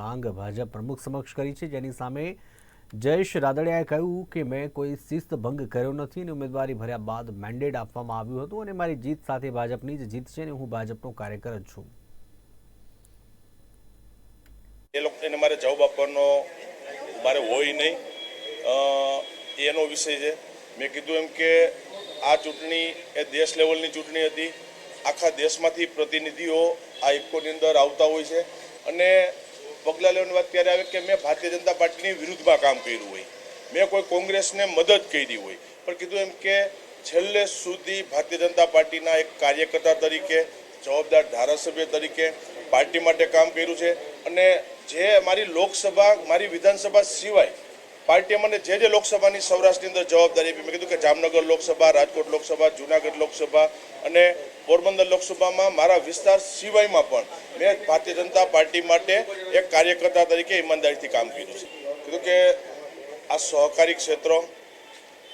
માંગ ભાજપ પ્રમુખ સમક્ષ કરી છે. જેની સામે જયેશ રાદડિયાએ કહ્યું કે મેં કોઈ શિસ્ત ભંગ કર્યો નથી અને ઉમેદવારી ભર્યા બાદ મેન્ડેટ આપવામાં આવ્યું હતું અને મારી જીત સાથે ભાજપની જ જીત છે અને હું ભાજપનો કાર્યકર જ છું. એ લોકોને મારે જવાબ આપવાનો મારે હોય નહીં. એનો વિષય છે. મેં કીધું એમ કે આ ચૂંટણી એ દેશ લેવલની ચૂંટણી હતી. આખા દેશમાંથી પ્રતિનિધિઓ આ ઇફકોની અંદર આવતા હોય છે. અને પગલાં લેવાની વાત ત્યારે આવે કે મેં ભારતીય જનતા પાર્ટીની વિરુદ્ધમાં કામ કર્યું હોય. મેં કોઈ કોંગ્રેસને મદદ કરી હોય. પણ કીધું એમ કે છેલ્લે સુધી ભારતીય જનતા પાર્ટીના એક કાર્યકર્તા તરીકે, જવાબદાર ધારાસભ્ય તરીકે પાર્ટી માટે કામ કર્યું છે. અને જે મારી લોકસભા, મારી વિધાનસભા સિવાય પાર્ટીએ મને જે જે લોકસભાની સૌરાષ્ટ્રની અંદર જવાબદારી આપી, મેં કીધું કે જામનગર લોકસભા, રાજકોટ લોકસભા, જૂનાગઢ લોકસભા અને પોરબંદર લોકસભામાં મારા વિસ્તાર સિવાયમાં પણ મેં ભારતીય જનતા પાર્ટી માટે એક કાર્યકર્તા તરીકે ઈમાનદારીથી કામ કર્યું છે. કીધું કે આ સહકારી ક્ષેત્રો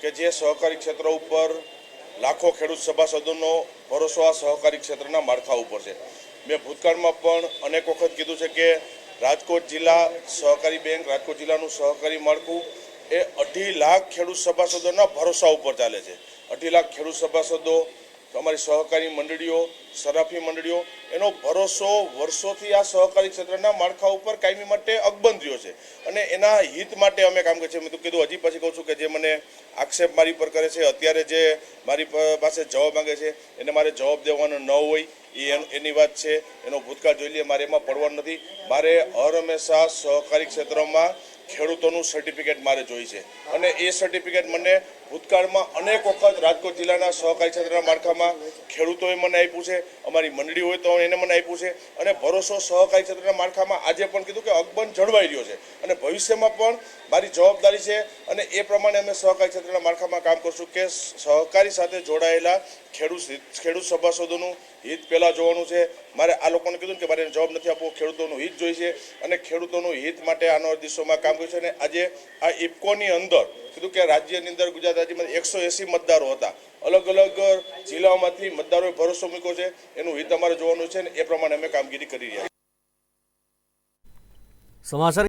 કે જે સહકારી ક્ષેત્ર ઉપર લાખો ખેડૂત સભાસદોનો ભરોસો આ સહકારી ક્ષેત્રના માળખા ઉપર છે. મેં ભૂતકાળમાં પણ અનેક વખત કીધું છે કે રાજકોટ જિલ્લા સહકારી બેંક, રાજકોટ જિલ્લાનું સહકારી માળખું એ અઢી લાખ ખેડૂત સભાસદોના ભરોસા ઉપર ચાલે છે. અઢી લાખ ખેડૂત સભાસદો અમારી સહકારી મંડળીઓ, સરાફી મંડળીઓ, એનો ભરોસો વર્ષોથી આ સહકારી ક્ષેત્રના માળખા ઉપર કાયમી માટે અકબંધ રહ્યો છે. અને એના હિત માટે અમે કામ કરીએ છીએ. મેં તો કીધું, હજી પછી કહું છું કે જે મને આક્ષેપ મારી પર કરે છે, અત્યારે જે મારી પાસે જવાબ માંગે છે, એને મારે જવાબ દેવાનો ન હોય, એ એની વાત છે. એનો ભૂતકાળ જોઈ લઈએ મારે એમાં પડવાનું નથી. મારે હર હંમેશા સહકારી ક્ષેત્રમાં ખેડૂતોનું સર્ટિફિકેટ મારે જોઈ છે. અને એ સર્ટિફિકેટ મને ભૂતકાળમાં અનેક વખત રાજકોટ જિલ્લાના સહકારી ક્ષેત્રના માળખામાં ખેડૂતોએ મને આપ્યું છે. અમારી મંડળી હોય તો એને મને આપ્યું છે. અને ભરોસો સહકારી ક્ષેત્રના માળખામાં આજે પણ કીધું કે અકબંધ જળવાઈ રહ્યો છે. અને ભવિષ્યમાં પણ મારી જવાબદારી છે. અને એ પ્રમાણે અમે સહકારી ક્ષેત્રના માળખામાં કામ કરશું કે સહકારી સાથે જોડાયેલા ખેડૂત ખેડૂત સભાસદોનું હિત પહેલાં જોવાનું છે. મારે આ લોકોને કીધું કે મારે એને જવાબ નથી આપવો ખેડૂતોનું હિત જોઈ છે અને ખેડૂતોનું હિત દિવસોમાં કામ કર્યું છે અને આજે આ ઇફકોની અંદર કીધું કે રાજ્યની અંદર ગુજરાત રાજ્યમાં એકસો એંસી મતદારો હતા. અલગ અલગ જિલ્લાઓમાંથી મતદારોએ ભરોસો મૂક્યો છે. એનું હિત અમારે જોવાનું છે ને એ પ્રમાણે અમે કામગીરી કરી રહ્યા સમાચાર